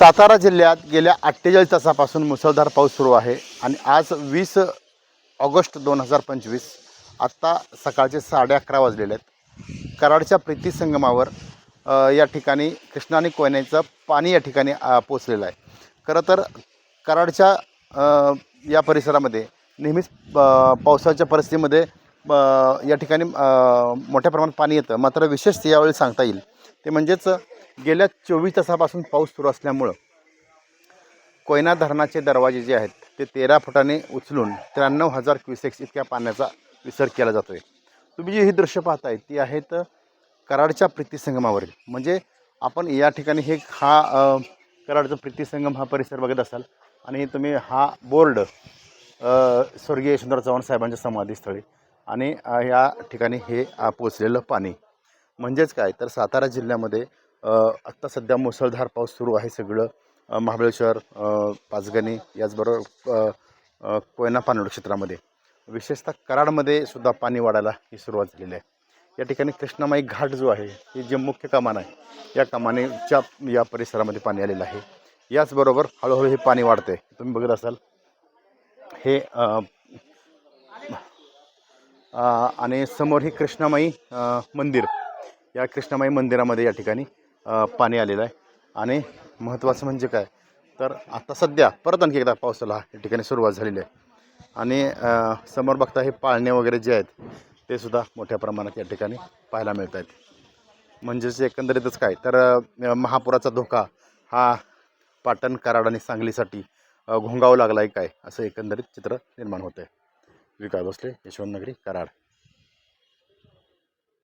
सातारा जिल्ह्यात गेल्या अठ्ठेचाळीस तासापासून मुसळधार पाऊस सुरू आहे आणि आज वीस ऑगस्ट दोन हजार पंचवीस आत्ता सकाळचे साडे अकरा वाजलेले आहेत. कराडच्या प्रीती संगमावर या ठिकाणी कृष्णा आणि कोयनेचं पाणी या ठिकाणी पोचलेलं आहे. खरं तर कराडच्या या परिसरामध्ये नेहमीच पावसाच्या परिस्थितीमध्ये या ठिकाणी मोठ्या प्रमाणात पाणी येतं. मात्र विशेष यावेळी सांगता येईल. ते म्हणजेच गेल्या चोवीस तासापासून पाऊस सुरू असल्यामुळं कोयना धरणाचे दरवाजे जे आहेत ते तेरा फुटाने उचलून त्र्याण्णव हजार क्युसेक्स इतक्या पाण्याचा विसर्ग केला जातो आहे तुम्ही जी ही दृश्य पाहताय ती आहेत कराडच्या प्रीतीसंगमावरील. म्हणजे आपण या ठिकाणी हे हा कराडचा प्रीतीसंगम हा परिसर बघत असाल आणि तुम्ही हा बोर्ड स्वर्गीय यशवंतराव चव्हाण साहेबांच्या समाधीस्थळी आणि या ठिकाणी हे पोचलेलं पाणी. म्हणजेच काय? तर सातारा जिल्ह्यामध्ये आत्ता सध्या मुसळधार पाऊस सुरू आहे सगळं. महाबळेश्वर पाचगणी याचबरोबर कोयना पाणलोट क्षेत्रामध्ये. विशेषतः कराडमध्ये सुद्धा पाणी वाढायला ही सुरुवात झालेली आहे. या ठिकाणी कृष्णामाई घाट जो आहे ही जे मुख्य कमान आहे या कमानेच्या या परिसरामध्ये पाणी आलेलं आहे. याचबरोबर हळूहळू हे पाणी वाढते तुम्ही बघत असाल हे आणि समोर ही कृष्णामाई मंदिर. या कृष्णामाई मंदिरामध्ये या ठिकाणी पाणी आलेलं आहे. आणि महत्त्वाचं म्हणजे काय? तर आता सध्या परत आणखी एकदा पावसाला या ठिकाणी सुरुवात झालेली आहे. आणि समोर बघता हे पाळणे वगैरे जे आहेत ते सुद्धा मोठ्या प्रमाणात या ठिकाणी पाहायला मिळत आहेत. म्हणजेच एकंदरीतच काय? तर महापुराचा धोका हा पाटण कराड आणि सांगलीसाठी घोंगावं लागला आहे काय? असं एकंदरीत चित्र निर्माण होतं आहे विकास भोसले यशवंत नगरी कराड.